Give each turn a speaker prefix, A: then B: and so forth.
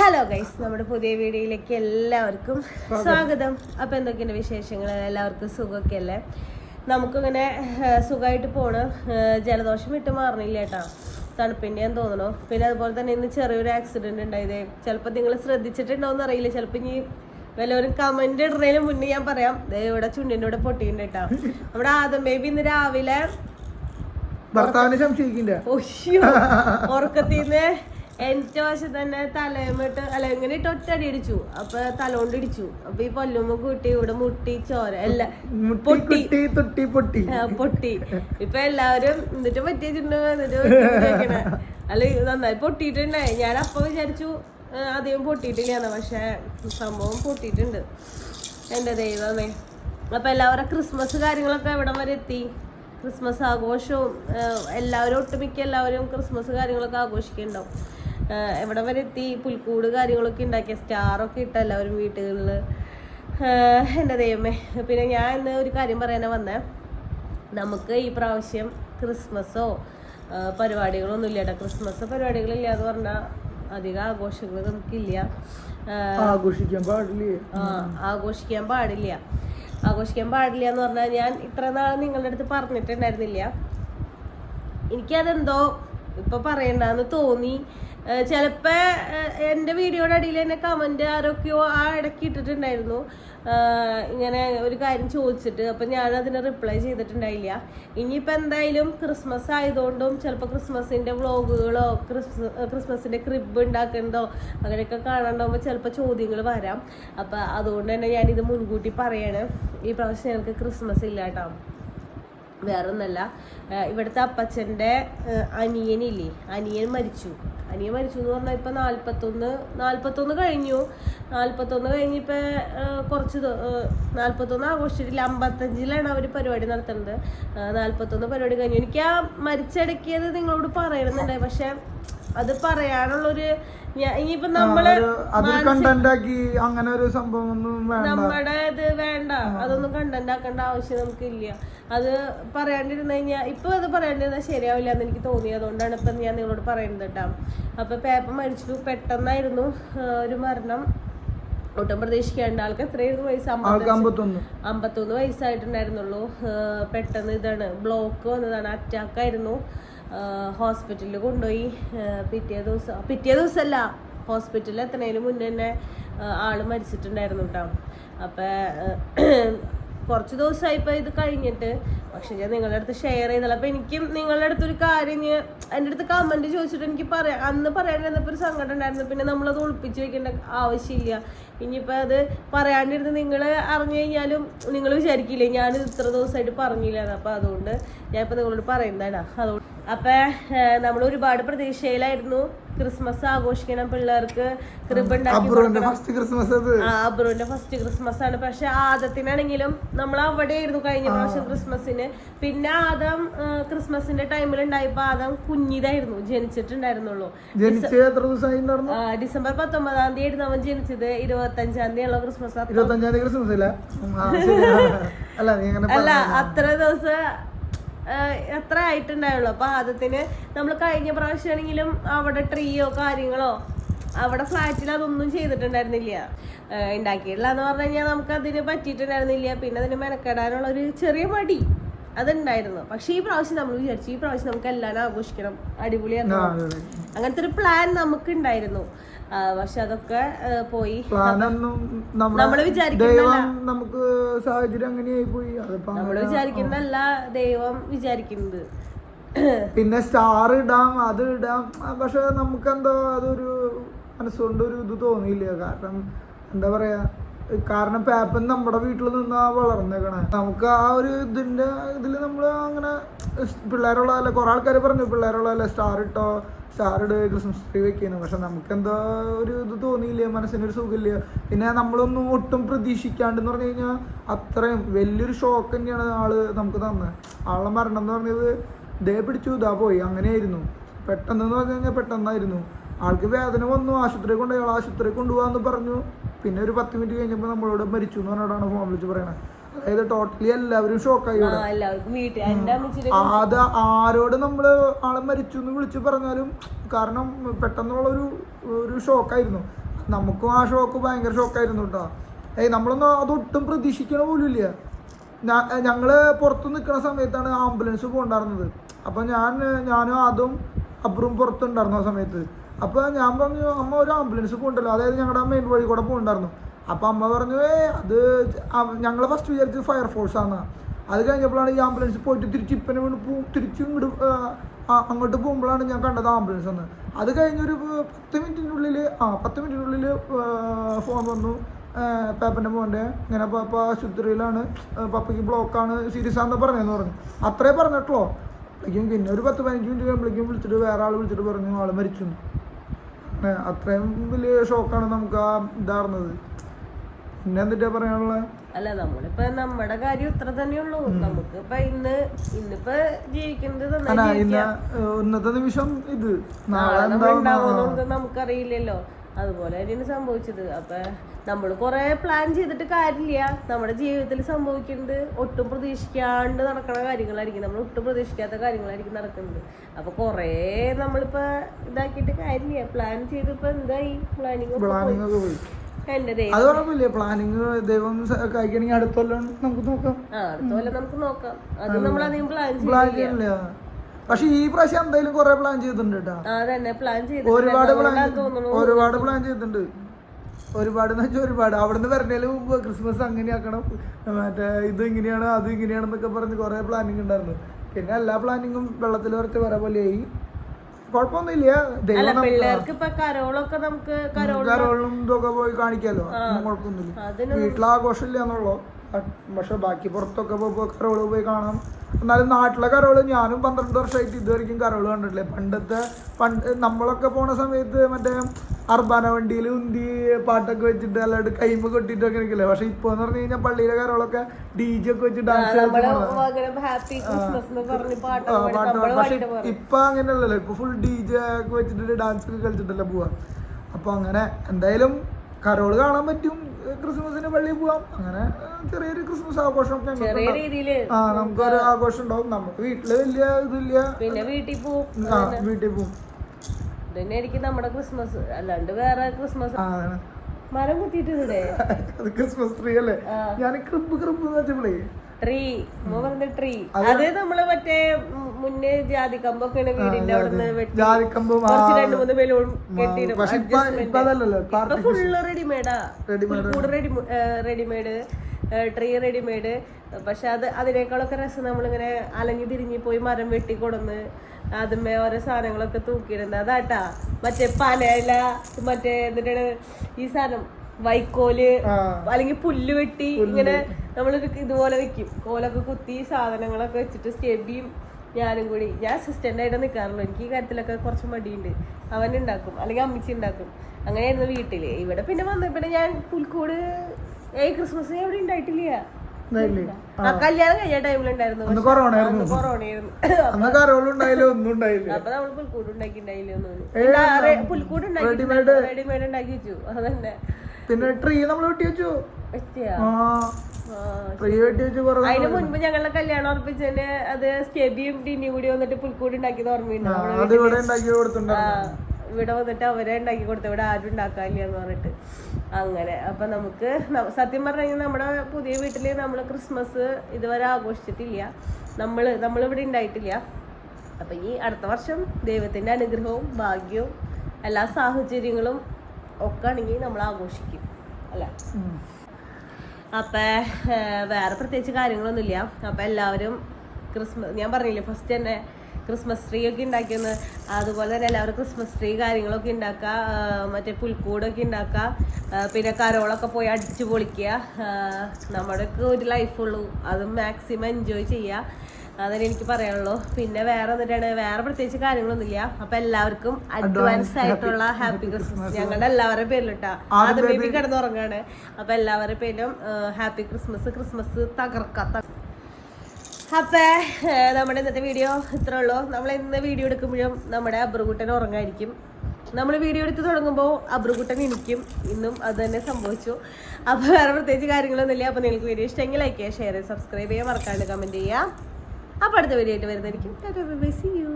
A: Hello guys നമ്മുടെ പുതിയ വീഡിയോയിലേക്ക് എല്ലാവർക്കും സ്വാഗതം. അപ്പൊ എന്തൊക്കെയാണ് വിശേഷങ്ങൾ എല്ലാവർക്കും സുഖമൊക്കെ അല്ലേ നമുക്കിങ്ങനെ സുഖമായിട്ട് പോണ്. ജലദോഷം വിട്ട് മാറണില്ല കേട്ടോ. ഞാൻ തോന്നണു പിന്നെ അതുപോലെ തന്നെ ഇന്ന് ചെറിയൊരു ആക്സിഡന്റ് ഉണ്ടായത് ചിലപ്പോൾ നിങ്ങൾ ശ്രദ്ധിച്ചിട്ടുണ്ടോന്ന് അറിയില്ല. ചിലപ്പോൾ ഇനി വല്ലവരും കമന്റ് ഇടുന്നതിന് മുന്നേ ഞാൻ പറയാം. ഇവിടെ ചുണ്ടിന്റെ ഇവിടെ പൊട്ടിയിട്ടുണ്ട് കേട്ടോ. നമ്മുടെ ആദം ബേബി ഇന്ന് രാവിലെ
B: ഭർത്താവിനെ സംശയിക്കില്ല
A: ഉറക്കത്തിന്ന് എന്റെ വശം തന്നെ തലേമിട്ട് അല്ല ഇങ്ങനെ ഒറ്റടി അടിച്ചു അപ്പൊ തലോണ്ട് ഇടിച്ചു. അപ്പൊ ഈ പല്ലുമ്പ കൂട്ടി ഇവിടെ മുട്ടി ചോര
B: അല്ല
A: പൊട്ടി.
B: തൊട്ടി പൊട്ടി.
A: പൊട്ടി. ഇപ്പൊ എല്ലാവരും എന്നിട്ട് പറ്റിയിട്ടുണ്ട് എന്നിട്ട് അല്ല നന്നായി പൊട്ടിയിട്ടുണ്ടായി ഞാൻ അപ്പൊ വിചാരിച്ചു അധികം പൊട്ടിയിട്ടില്ലാന്ന്. പക്ഷെ സംഭവം പൊട്ടിയിട്ടുണ്ട്. എന്റെ ദൈവമേ. അപ്പൊ എല്ലാവരും ക്രിസ്മസ് കാര്യങ്ങളൊക്കെ എവിടം വരെ എത്തി? ക്രിസ്മസ് ആഘോഷവും എല്ലാവരും ഒട്ടുമിക്ക എല്ലാവരും ക്രിസ്മസ് കാര്യങ്ങളൊക്കെ ആഘോഷിക്കുന്നുണ്ടാവും എവിടം വരെ എത്തി? പുൽക്കൂട് കാര്യങ്ങളൊക്കെ ഉണ്ടാക്കിയ സ്റ്റാറൊക്കെ ഇട്ട എല്ലാവരും വീട്ടുകളിൽ എന്റെ ദൈവമേ. പിന്നെ ഞാൻ ഇന്ന് ഒരു കാര്യം പറയാനാണ് വന്നേ. നമുക്ക് ഈ പ്രാവശ്യം ക്രിസ്മസോ പരിപാടികളൊന്നുമില്ല പരിപാടികളൊന്നും ഇല്ല കേട്ടോ. ക്രിസ്മസ് പരിപാടികളില്ല എന്ന് പറഞ്ഞാൽ അധികം ആഘോഷങ്ങൾ നമുക്കില്ല.
B: ആഘോഷിക്കാൻ പാടില്ല?
A: ആ, ആഘോഷിക്കാൻ പാടില്ല. ആഘോഷിക്കാൻ പാടില്ല എന്ന് പറഞ്ഞാൽ ഞാൻ ഇത്ര നാൾ നിങ്ങളുടെ അടുത്ത് പറഞ്ഞിട്ടുണ്ടായിരുന്നില്ല. എനിക്കതെന്തോ ഇപ്പൊ പറയണ്ടെന്ന് തോന്നി. ഏഹ് എന്റെ വീഡിയോയുടെ അടിയിൽ തന്നെ കമന്റ് ആരൊക്കെയോ ആ ഇടയ്ക്ക് ഇട്ടിട്ടുണ്ടായിരുന്നു. ഇങ്ങനെ ഒരു കാര്യം ചോദിച്ചിട്ട്. അപ്പൊ ഞാൻ അതിന് റിപ്ലൈ ചെയ്തിട്ടുണ്ടായില്ല. ഇനിയിപ്പോൾ എന്തായാലും ക്രിസ്മസ് ആയതുകൊണ്ടും ചിലപ്പോൾ ക്രിസ്മസിന്റെ വ്ളോഗുകളോ ക്രിസ്മസ് ക്രിസ്മസിന്റെ ക്രിബ് ഉണ്ടാക്കുന്നതോ അങ്ങനെയൊക്കെ കാണാണ്ടാവുമ്പോൾ ചിലപ്പോൾ ചോദ്യങ്ങൾ വരാം. അപ്പൊ അതുകൊണ്ട് തന്നെ ഞാനിത് മുൻകൂട്ടി പറയാണ്. ഈ പ്രാവശ്യം ഞങ്ങൾക്ക് ക്രിസ്മസ് ഇല്ല കേട്ടോ. വേറൊന്നല്ല. ഒന്നല്ല ഇവിടുത്തെ അപ്പച്ചന്റെ അനിയനില്ലേ? അനിയൻ മരിച്ചു. അനിയൻ മരിച്ചു എന്ന് പറഞ്ഞാൽ ഇപ്പം നാൽപ്പത്തൊന്ന് നാൽപ്പത്തൊന്ന് കഴിഞ്ഞു. നാൽപ്പത്തൊന്ന് കഴിഞ്ഞിപ്പോൾ കുറച്ച് നാൽപ്പത്തൊന്ന് ആഘോഷിച്ചിട്ടില്ല. അമ്പത്തഞ്ചിലാണ് അവർ പരിപാടി നടത്തുന്നത്. നാൽപ്പത്തൊന്ന് പരിപാടി കഴിഞ്ഞു. എനിക്ക് ആ മരിച്ചടക്കിയത് നിങ്ങളോട് പറയണമെന്നുണ്ടായി. പക്ഷെ അത് പറയാനുള്ളൊരു
B: ഒരു ഇനിയിപ്പം നമ്മൾ അങ്ങനെ ഒരു സംഭവം
A: നമ്മുടെ ഇത് വേണ്ട. അതൊന്നും കണ്ടന്റ് ആക്കേണ്ട ആവശ്യം നമുക്കില്ല. അത് പറയാണ്ടിരുന്നു കഴിഞ്ഞാൽ ഇപ്പൊ അത് പറയാണ്ടിരുന്നാൽ ശരിയാവില്ല എന്ന് എനിക്ക് തോന്നി. അതുകൊണ്ടാണ് ഇപ്പൊ ഞാൻ നിങ്ങളോട് പറയുന്നത് കേട്ടോ. അപ്പൊ പേപ്പർ മരിച്ചു പെട്ടെന്നായിരുന്നു ഒരു മരണം. ഒട്ടും പ്രതീക്ഷിക്കാണ്ട് ആൾക്ക് എത്രയായിരുന്നു വയസ്സ്?
B: അമ്പത്തൊന്ന്.
A: വയസ്സായിട്ടുണ്ടായിരുന്നുള്ളൂ. പെട്ടെന്ന് ഇതാണ്. ബ്ലോക്ക് വന്നതാണ്. അറ്റാക്ക് ആയിരുന്നു. ഹോസ്പിറ്റലിൽ കൊണ്ടുപോയി. പിറ്റേ ദിവസം പിറ്റേ ദിവസമല്ല ഹോസ്പിറ്റലിൽ എത്തണേന് മുന്നേ തന്നെ ആൾ മരിച്ചിട്ടുണ്ടായിരുന്നു കേട്ടോ അപ്പം കുറച്ച് ദിവസമായി ഇപ്പം ഇത് കഴിഞ്ഞിട്ട് പക്ഷെ ഞാൻ നിങ്ങളുടെ അടുത്ത് ഷെയർ ചെയ്യുന്നില്ല അപ്പം എനിക്കും നിങ്ങളുടെ അടുത്തൊരു കാര്യം ഞാൻ എന്റെ അടുത്ത് കമന്റ് ചോദിച്ചിട്ട് എനിക്ക് പറയാം അന്ന് പറയാനിരുന്നപ്പോൾ ഒരു സങ്കടം ഉണ്ടായിരുന്നു. പിന്നെ നമ്മളത് ഒളിപ്പിച്ച് വെക്കേണ്ട ആവശ്യമില്ല. ഇനിയിപ്പോൾ അത് പറയാണ്ടിരുന്ന് നിങ്ങൾ അറിഞ്ഞു കഴിഞ്ഞാലും നിങ്ങൾ വിചാരിക്കില്ലേ ഞാൻ ഇത്ര ദിവസമായിട്ട് പറഞ്ഞില്ല അപ്പോൾ അതുകൊണ്ട് ഞാനിപ്പോൾ നിങ്ങളോട് പറയുന്നതാണ്. അതുകൊണ്ട് അപ്പം നമ്മൾ ഒരുപാട് പ്രതീക്ഷയിലായിരുന്നു. ക്രിസ്മസ് ആഘോഷിക്കണം പിള്ളേർക്ക്. ക്രിബ് ഉണ്ടാക്കി
B: അബ്രുവിന്റെ ഫസ്റ്റ് ക്രിസ്മസ്
A: അബ്രുവിന്റെ ഫസ്റ്റ് ക്രിസ്മസ് ആണ്. പക്ഷെ ആദത്തിനാണെങ്കിലും നമ്മൾ അവിടെ ആയിരുന്നു കഴിഞ്ഞ പ്രാവശ്യം ക്രിസ്മസിന് പിന്നെ ആദം ക്രിസ്മസിന്റെ ടൈമിൽ ഉണ്ടായപ്പോ ആദം കുഞ്ഞിതായിരുന്നു. ജനിച്ചിട്ടുണ്ടായിരുന്നുള്ളൂ. ഡിസംബർ പത്തൊമ്പതാം തീയതി ആയിരുന്നു അവൻ ജനിച്ചത്. ഇരുപത്തഞ്ചാം തീയതി ഉള്ള ക്രിസ്മസ് അപ്പൊ-
B: ഇരുപത്തഞ്ചാം തീയതി ക്രിസ്മസ്. അല്ല?
A: അത്ര ദിവസം എത്ര ആയിട്ടുണ്ടായുള്ളൂ? അപ്പൊ ആദ്യത്തിന് നമ്മൾ കഴിഞ്ഞ പ്രാവശ്യമാണെങ്കിലും അവിടെ ട്രീയോ കാര്യങ്ങളോ അവിടെ ഫ്ലാറ്റിൽ അതൊന്നും ചെയ്തിട്ടുണ്ടായിരുന്നില്ല. ഉണ്ടാക്കിയിട്ടില്ല എന്ന് പറഞ്ഞു കഴിഞ്ഞാൽ നമുക്ക് അതിന് പറ്റിയിട്ടുണ്ടായിരുന്നില്ല. പിന്നെ അതിന് മെനക്കെടാനുള്ള ഒരു ചെറിയ മടി അതുണ്ടായിരുന്നു. പക്ഷെ ഈ പ്രാവശ്യം നമ്മൾ വിചാരിച്ചു ഈ പ്രാവശ്യം നമുക്ക് എല്ലാവരും ആഘോഷിക്കണം. അടിപൊളിയാക്കണം.
B: അതെ.
A: അങ്ങനത്തെ ഒരു പ്ലാൻ നമുക്ക് ഉണ്ടായിരുന്നു പക്ഷെ അതൊക്കെ പോയി.
B: നമ്മൾ
A: വിചാരിക്കുന്നല്ല.
B: ദൈവം നമുക്ക് സാഹചര്യം അങ്ങനെയായി പോയി. അങ്ങനെ-
A: ദൈവം വിചാരിക്കുന്നത്.
B: പിന്നെ സ്റ്റാർ ഇടാം അത് ഇടാം. പക്ഷെ നമുക്കെന്തോ അതൊരു മനസ്സുകൊണ്ട് ഒരു ഇത് തോന്നിയില്ല. കാരണം എന്താ പറയാ കാരണം പേപ്പൻ നമ്മുടെ വീട്ടിൽ നിന്നാ വളർന്നേക്കണേ. നമുക്ക് ആ ഒരു ഇതിന്റെ ഇതിൽ നമ്മൾ അങ്ങനെ പിള്ളേരുള്ളതല്ലേ കുറെ ആൾക്കാർ പറഞ്ഞു പിള്ളേരുള്ളതല്ലേ സ്റ്റാർ ഇട്ടോ സ്റ്റാർ ഇട് ക്രിസ്മസ് ട്രീ വെക്കുന്നു. പക്ഷെ നമുക്ക് എന്താ ഒരു ഇത് തോന്നിയില്ല മനസ്സിനൊരു സുഖമില്ല? പിന്നെ നമ്മളൊന്നും ഒട്ടും പ്രതീക്ഷിക്കാണ്ടെന്ന് പറഞ്ഞു കഴിഞ്ഞാൽ അത്രയും വലിയൊരു ഷോക്ക് തന്നെയാണ് ആൾ നമുക്ക് തന്നത് ആളുടെ മരണം എന്ന് പറഞ്ഞത് ദേ പിടിച്ചു ഇതാ പോയി അങ്ങനെയായിരുന്നു. പെട്ടെന്ന് പറഞ്ഞു കഴിഞ്ഞാൽ പെട്ടെന്നായിരുന്നു. ആൾക്ക് വേദന വന്നു ആശുപത്രി കൊണ്ടുപോയി ആശുപത്രി കൊണ്ടുപോകാന്ന് പറഞ്ഞു. പിന്നെ ഒരു പത്ത് മിനിറ്റ് കഴിഞ്ഞപ്പോൾ നമ്മളോട് മരിച്ചു എന്ന് പറഞ്ഞിട്ടാണ് ഫോൺ വിളിച്ച് പറയണത് അതായത് ടോട്ടലി എല്ലാവരും ഷോക്കായി അത് ആരോട് നമ്മൾ ആളെ മരിച്ചു എന്ന് വിളിച്ചു പറഞ്ഞാലും കാരണം പെട്ടെന്നുള്ള ഒരു ഒരു ഷോക്കായിരുന്നു നമുക്കും ആ ഷോക്ക് ഭയങ്കര ഷോക്കായിരുന്നു കേട്ടോ ഏയ് നമ്മളൊന്നും അതൊട്ടും പ്രതീക്ഷിക്കണ പോലും ഇല്ല. ഞങ്ങൾ പുറത്തു നിൽക്കുന്ന സമയത്താണ് ആംബുലൻസ് പോകണ്ടായിരുന്നത് അപ്പൊ ഞാൻ ഞാനും അതും അപ്പുറം പുറത്തുണ്ടായിരുന്നു ആ സമയത്ത്. അപ്പൊ ഞാൻ പറഞ്ഞു അമ്മ ഒരു ആംബുലൻസ് പോകണ്ടല്ലോ അതായത് ഞങ്ങളുടെ മെയിൻ വഴി കൂടെ പോകണ്ടായിരുന്നു. അപ്പോൾ അമ്മ പറഞ്ഞു അത് ഞങ്ങൾ ഫസ്റ്റ് വിചാരിച്ചത് ഫയർഫോഴ്സ് ആണ് അത് കഴിഞ്ഞപ്പോഴാണ് ഈ ആംബുലൻസ് പോയിട്ട് തിരിച്ച് ഇപ്പനെ വീണ് പോ തിരിച്ച് ഇങ്ങോട്ട് അങ്ങോട്ട് പോകുമ്പോഴാണ് ഞാൻ കണ്ടത് ആംബുലൻസ് എന്ന്. അത് കഴിഞ്ഞൊരു പത്ത് മിനിറ്റിനുള്ളിൽ ആ പത്ത് മിനിറ്റിനുള്ളിൽ ഫോൺ വന്നു. പേപ്പന്റെ മോന്റെ ഇങ്ങനെ പാപ്പ ആശുപത്രിയിലാണ് പപ്പയ്ക്ക് ബ്ലോക്കാണ് സീരിയസ് ആണെന്ന് പറഞ്ഞതെന്ന് പറഞ്ഞു. അത്രേ പറഞ്ഞിട്ടുള്ളൂ. പിന്നെ ഒരു പത്ത് പതിനഞ്ച് മിനിറ്റ് കഴിയുമ്പോഴേക്കും വിളിച്ചിട്ട് വേറെ ആൾ വിളിച്ചിട്ട് പറഞ്ഞു ആൾ മരിച്ചു അത്രയും വലിയ ഷോക്കാണ് നമുക്ക് ആ ഇതാർന്നത്. പിന്നെ എന്തിട്ടാ പറയാനുള്ളത്
A: അല്ല നമ്മളിപ്പോ നമ്മുടെ കാര്യം ഇത്ര തന്നെയുള്ളൂ നമുക്ക് ഇപ്പൊ ഇന്ന് ഇന്നിപ്പോ ജീവിക്കുന്നത്
B: ഇന്നത്തെ നിമിഷം ഇത്. നാളെ
A: നമുക്കറിയില്ലല്ലോ അതുപോലെ തന്നെയാണ് സംഭവിച്ചത്. അപ്പൊ നമ്മൾ കുറെ പ്ലാൻ ചെയ്തിട്ട് കാര്യമില്ല. നമ്മുടെ ജീവിതത്തിൽ സംഭവിക്കുന്നത് ഒട്ടും പ്രതീക്ഷിക്കാണ്ട് നടക്കുന്ന കാര്യങ്ങളായിരിക്കും. നമ്മൾ ഒട്ടും പ്രതീക്ഷിക്കാത്ത കാര്യങ്ങളായിരിക്കും നടക്കുന്നത്. അപ്പൊ കൊറേ നമ്മളിപ്പോൾ ഇതാക്കിയിട്ട് കാര്യമില്ല. പ്ലാൻ ചെയ്തിപ്പോ എന്തായി? പ്ലാനിങ്
B: അത് കുഴപ്പമില്ല പ്ലാനിങ് ദൈവം കഴിക്കണമെങ്കിൽ അടുത്ത കൊല്ലം നമുക്ക് നോക്കാം.
A: ആ അടുത്ത പോലെ നമുക്ക് നോക്കാം. അത് നമ്മൾ അധികം പ്ലാൻ
B: ചെയ്യണില്ല പക്ഷെ ഈ പ്രാവശ്യം എന്തായാലും കുറെ പ്ലാൻ ചെയ്തിട്ടുണ്ട് കേട്ടാ. ഒരുപാട് പ്ലാൻ ഒരുപാട് പ്ലാൻ ചെയ്തിട്ടുണ്ട്. ഒരുപാട് എന്ന് വെച്ചാൽ ഒരുപാട്. അവിടുന്ന് വരണേൽ മുമ്പ് ക്രിസ്മസ് അങ്ങനെയാക്കണം മറ്റേ ഇത് ഇങ്ങനെയാണ് അത് ഇങ്ങനെയാണെന്നൊക്കെ പറഞ്ഞ് കുറെ പ്ലാനിങ് ഉണ്ടായിരുന്നു പിന്നെ എല്ലാ പ്ലാനിങ്ങും വെള്ളത്തിൽ വരച്ച് വര പോലെയായി. കുഴപ്പമൊന്നുമില്ല
A: പിള്ളേർക്ക് ഇപ്പൊ കരോളൊക്കെ നമുക്ക്
B: കരോളിനും ഇതൊക്കെ പോയി കാണിക്കാലോ. കുഴപ്പമൊന്നുമില്ല ആഘോഷമില്ല എന്നുള്ളൂ? പക്ഷെ ബാക്കി പുറത്തൊക്കെ പോകുമ്പോൾ കരോൾ പോയി കാണാം. എന്നാലും നാട്ടിലെ കരോൾ ഞാനും പന്ത്രണ്ട് വർഷമായിട്ട് ഇതുവരെയും കരോൾ കണ്ടിട്ടില്ല. പണ്ടത്തെ പണ്ട് നമ്മളൊക്കെ പോണ സമയത്ത് മറ്റേ അർബാന വണ്ടിയിൽ ഉന്തി പാട്ടൊക്കെ വെച്ചിട്ട് അല്ലാണ്ട് കൈമ കൊട്ടിട്ടൊക്കെ നിൽക്കില്ലേ പക്ഷെ ഇപ്പൊ എന്ന് പറഞ്ഞു കഴിഞ്ഞാൽ പള്ളിയിലെ കരോളൊക്കെ ഡി ജെ ഒക്കെ വെച്ച് ഡാൻസ് പാട്ട് പക്ഷെ ഇപ്പൊ അങ്ങനെയല്ലല്ലോ. ഇപ്പൊ ഫുൾ ഡി ജെ ഒക്കെ വെച്ചിട്ട് ഡാൻസ് ഒക്കെ കളിച്ചിട്ടല്ലേ പോവാ. അപ്പൊ അങ്ങനെ എന്തായാലും കരോൾ കാണാൻ പറ്റും. ക്രിസ്മസിന് പള്ളിയിൽ പോവാം. അങ്ങനെ ചെറിയൊരു ക്രിസ്മസ് ആഘോഷം
A: ചെറിയ.
B: ആ നമുക്കൊരു ആഘോഷം ഉണ്ടാവും. നമുക്ക് വീട്ടിൽ വലിയ ഇതില്ല.
A: പിന്നെ വീട്ടിൽ പോവും.
B: ആ വീട്ടിൽ പോവും.
A: നമ്മുടെ ക്രിസ്മസ്. അല്ലാണ്ട് വേറെ ക്രിസ്മസ് മരം കുത്തിയിട്ട് ഇവിടെ.
B: അത് ക്രിസ്മസ് ട്രീ അല്ലേ? ഞാൻ ക്രിബ് ക്രിബ് എന്ന് വെച്ചപ്പോഴേ
A: ട്രീ. പറഞ്ഞ ട്രീ. അത് നമ്മൾ മറ്റേ മുന്നേ ജാതി കമ്പൊക്കെയാണ് വീടിന്റെ അവിടെ വെട്ടി
B: ജാതിക്കമ്പും ആ
A: കുറച്ച് രണ്ട് മൂന്ന് ബലൂൺ കെട്ടിയിടും.
B: പക്ഷെ ഇപ്പൊ ഇപ്പൊ അതല്ലല്ലോ
A: ഇപ്പൊ ഫുള്ള് റെഡിമെയ്ഡാ കൂട് റെഡി റെഡിമെയ്ഡ് ട്രീ റെഡിമെയ്ഡ് പക്ഷെ അത് അതിനേക്കാളൊക്കെ രസം നമ്മളിങ്ങനെ അലഞ്ഞു തിരിഞ്ഞു പോയി മരം വെട്ടി കൊടുന്ന് അതുമേ ഓരോ സാധനങ്ങളൊക്കെ തൂക്കിയിടുന്നത്. അതാട്ടാ. മറ്റേ പനയില മറ്റേ എന്നിട്ടാണ് ഈ സാധനം?
B: വൈക്കോൽ
A: അല്ലെങ്കിൽ പുല്ല് വെട്ടി ഇങ്ങനെ നമ്മൾ ഇതുപോലെ വെക്കും. കോലൊക്കെ കുത്തി സാധനങ്ങളൊക്കെ വെച്ചിട്ട് സ്റ്റെബിയും ഞാനും കൂടി. ഞാൻ അസിസ്റ്റന്റായിട്ട് നിൽക്കാറുള്ളൂ എനിക്ക് ഈ കാര്യത്തിലൊക്കെ കുറച്ച് മടിയുണ്ട്. അവൻ ഉണ്ടാക്കും. അല്ലെങ്കിൽ അമ്മച്ചി ഉണ്ടാക്കും. അങ്ങനെയായിരുന്നു വീട്ടിൽ ഇവിടെ പിന്നെ വന്നപ്പോൾ ഞാൻ പുൽക്കൂട് ഏയ് ക്രിസ്മസ് എവിടെ ഉണ്ടായിട്ടില്ല? ആ കല്യാണം കഴിഞ്ഞ ടൈമിലുണ്ടായിരുന്നു.
B: കൊറോണ ആയിരുന്നു.
A: അപ്പൊ നമ്മൾ പുൽക്കൂട് ഉണ്ടാക്കിണ്ടായില്ലേ പുൽക്കൂട്. ഉണ്ടാക്കി റെഡിമെയ്ഡ് ഉണ്ടാക്കി വെച്ചു. അതന്നെ.
B: പിന്നെ ട്രീ നമ്മൾ വെട്ടി വെച്ചു.
A: അതിന് മുൻപ് ഞങ്ങളുടെ കല്യാണം ഉറപ്പിച്ചതിന് അത് സ്കെബിയും കൂടി വന്നിട്ട് പുൽക്കൂടി ഉണ്ടാക്കിയത് ഓർമ്മയുണ്ടോ.
B: ഇവിടെ
A: വന്നിട്ട് അവരെ ഉണ്ടാക്കി കൊടുത്തു ഇവിടെ ആരും ഉണ്ടാക്കാനില്ല എന്ന് പറഞ്ഞിട്ട്. അങ്ങനെ. അപ്പൊ നമുക്ക് സത്യം പറഞ്ഞു നമ്മുടെ പുതിയ വീട്ടിൽ നമ്മൾ ക്രിസ്മസ് ഇതുവരെ ആഘോഷിച്ചിട്ടില്ല. നമ്മൾ നമ്മളിവിടെ ഉണ്ടായിട്ടില്ല. അപ്പൊ ഈ അടുത്ത വർഷം ദൈവത്തിന്റെ അനുഗ്രഹവും ഭാഗ്യവും എല്ലാ സാഹചര്യങ്ങളും ഒക്കെ ആണെങ്കിൽ നമ്മൾ ആഘോഷിക്കും. അല്ല. അപ്പൊ വേറെ പ്രത്യേകിച്ച് കാര്യങ്ങളൊന്നുമില്ല. അപ്പം എല്ലാവരും ക്രിസ്മസ് ഞാൻ പറഞ്ഞില്ലേ ഫസ്റ്റ് തന്നെ ക്രിസ്മസ് ട്രീ ഒക്കെ ഉണ്ടാക്കിയെന്ന്. അതുപോലെ തന്നെ എല്ലാവരും ക്രിസ്മസ് ട്രീ കാര്യങ്ങളൊക്കെ ഉണ്ടാക്കുക മറ്റേ പുൽക്കൂടൊക്കെ ഉണ്ടാക്കുക പിന്നെ കരോളൊക്കെ പോയി അടിച്ചു പൊളിക്കുക നമ്മുടെയൊക്കെ ഒരു ലൈഫുള്ളൂ അത് മാക്സിമം എൻജോയ് ചെയ്യുക. അതന്നെ എനിക്ക് പറയാനുള്ളൂ. പിന്നെ വേറെ എന്നിട്ടാണ് വേറെ പ്രത്യേകിച്ച് കാര്യങ്ങളൊന്നുമില്ല. അപ്പൊ എല്ലാവർക്കും അഡ്വാൻസ് ആയിട്ടുള്ള ഹാപ്പി ക്രിസ്മസ് ഞങ്ങളുടെ എല്ലാവരുടെ പേരിൽ കേട്ടാ അത് ബേബി കിടന്നുറങ്ങാണ്. അപ്പൊ എല്ലാവരുടെ പേരിലും ഹാപ്പി ക്രിസ്മസ് ക്രിസ്മസ് തകർക്കാത്ത അപ്പേ നമ്മുടെ ഇന്നത്തെ വീഡിയോ ഇത്രേ ഉള്ളൂ. നമ്മൾ ഇന്ന് വീഡിയോ എടുക്കുമ്പോഴും നമ്മുടെ അബ്രുകുട്ടൻ ഉറങ്ങായിരിക്കും. നമ്മൾ വീഡിയോ എടുത്ത് തുടങ്ങുമ്പോൾ അബ്രുകുട്ടൻ എനിക്കും ഇന്നും അത് തന്നെ സംഭവിച്ചു. അപ്പോൾ വേറെ പ്രത്യേകിച്ച് കാര്യങ്ങളൊന്നുമില്ല. അപ്പോൾ നിങ്ങൾക്ക് വീഡിയോ ഇഷ്ടമെങ്കിൽ ലൈക്ക് ചെയ്യുക ഷെയർ ചെയ്യുക സബ്സ്ക്രൈബ് ചെയ്യുക മറക്കാണ്ട് കമന്റ് ചെയ്യുക. അപ്പോൾ അടുത്ത വീഡിയോ ആയിട്ട് വരുന്നതായിരിക്കും. See you.